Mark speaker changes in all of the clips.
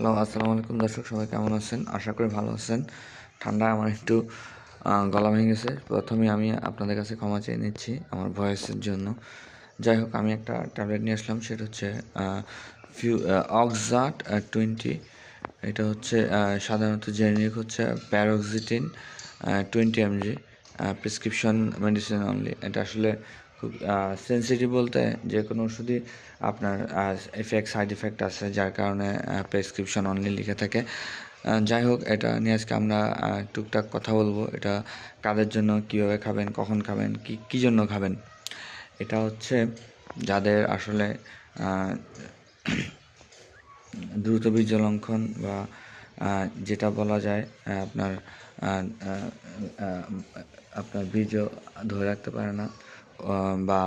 Speaker 1: Hello, আসসালামু আলাইকুম দর্শক, সবাই কেমন আছেন? আশা করি ভালো আছেন। ঠান্ডায় আমার একটু গলা ভেঙে গেছে। প্রথমে আমি আপনাদের কাছে ক্ষমা চেয়ে নিচ্ছি আমার ভয়েসের জন্য। যাই হোক, আমি একটা ট্যাবলেট নিয়ে আসলাম, সেটা হচ্ছে ফিউ অক্সাট টোয়েন্টি। এটা হচ্ছে সাধারণত জেনেরিক হচ্ছে paroxetine twenty mg prescription medicine only. এটা আসলে খুব সেন্সিটিভ বলতে যে কোনো ওষুধই আপনার এফেক্ট সাইড এফেক্ট আছে, যার কারণে প্রেসক্রিপশন অনলি লিখে থাকে। যাই হোক, এটা নিয়ে আজকে আমরা টুকটাক কথা বলব। এটা কাদের জন্য, কীভাবে খাবেন, কখন খাবেন, কি, কী জন্য খাবেন? এটা হচ্ছে যাদের আসলে দ্রুত বীর্য লঙ্ঘন বা যেটা বলা যায় আপনার আপনার বীর্য ধরে রাখতে পারে না বা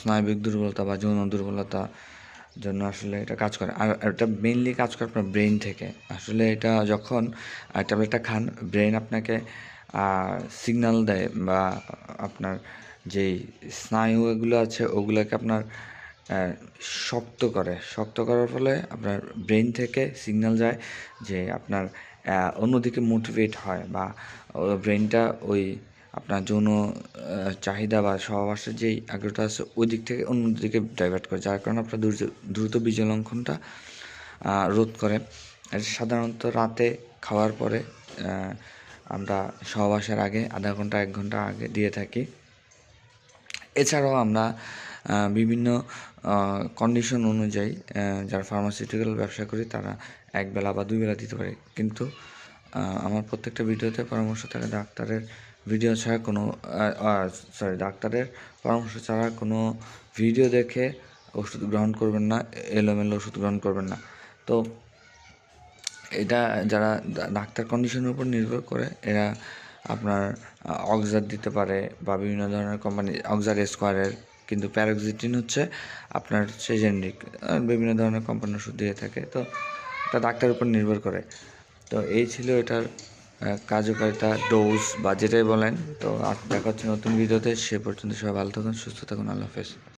Speaker 1: স্নায়বিক দুর্বলতা বা যৌন দুর্বলতা জন্য আসলে এটা কাজ করে। আর এটা মেইনলি কাজ করে আপনার ব্রেন থেকে। আসলে এটা যখন ট্যাবলেটটা খান ব্রেন আপনাকে সিগন্যাল দেয় বা আপনার যেই স্নায়ু এগুলো আছে, ওগুলোকে আপনার শক্ত করে। শক্ত করার ফলে আপনার ব্রেন থেকে সিগন্যাল যায় যে আপনার অন্যদিকে মোটিভেট হয় বা ব্রেনটা ওই আপনার যৌন চাহিদা বা সহবাসের যেই আগ্রহটা আছে ওই দিক থেকে অন্যদিকে ডাইভার্ট করে, যার কারণে আপনার দ্রুত বীর্য লঙ্ঘনটা রোধ করে। সাধারণত রাতে খাওয়ার পরে আমরা সহবাসের আগে আধা ঘণ্টা, এক ঘণ্টা আগে দিয়ে থাকি। এছাড়াও আমরা বিভিন্ন কন্ডিশন অনুযায়ী যারা ফার্মাসিউটিক্যাল ব্যবসা করি, তারা এক বেলা বা দুই বেলা দিতে পারে। কিন্তু আমার প্রত্যেকটা ভিডিওতে পরামর্শ থাকে ডাক্তারের ভিডিও ছাড়া কোনো সরি ডাক্তারের পরামর্শ ছাড়া কোনো ভিডিও দেখে ওষুধ গ্রহণ করবেন না, এলোমেলো ওষুধ গ্রহণ করবেন না। তো, এটা যারা ডাক্তার কন্ডিশনের উপর নির্ভর করে, এরা আপনার অক্সার দিতে পারে বা বিভিন্ন ধরনের কোম্পানি অক্সার স্কোয়ারের কিন্তু প্যারোক্সিটিন হচ্ছে আপনার সে জেনেরিক বিভিন্ন ধরনের কোম্পানির ওষুধ দিয়ে থাকে। তো এটা ডাক্তারের উপর নির্ভর করে। তো এই ছিল এটার কার্যকারিতা ডোজ বা যেটাই বলেন। তো দেখা হচ্ছে নতুন ভিডিওতে সে পর্যন্ত সবাই ভালো থাকুন, সুস্থ থাকুন। আল্লাহ হাফেজ।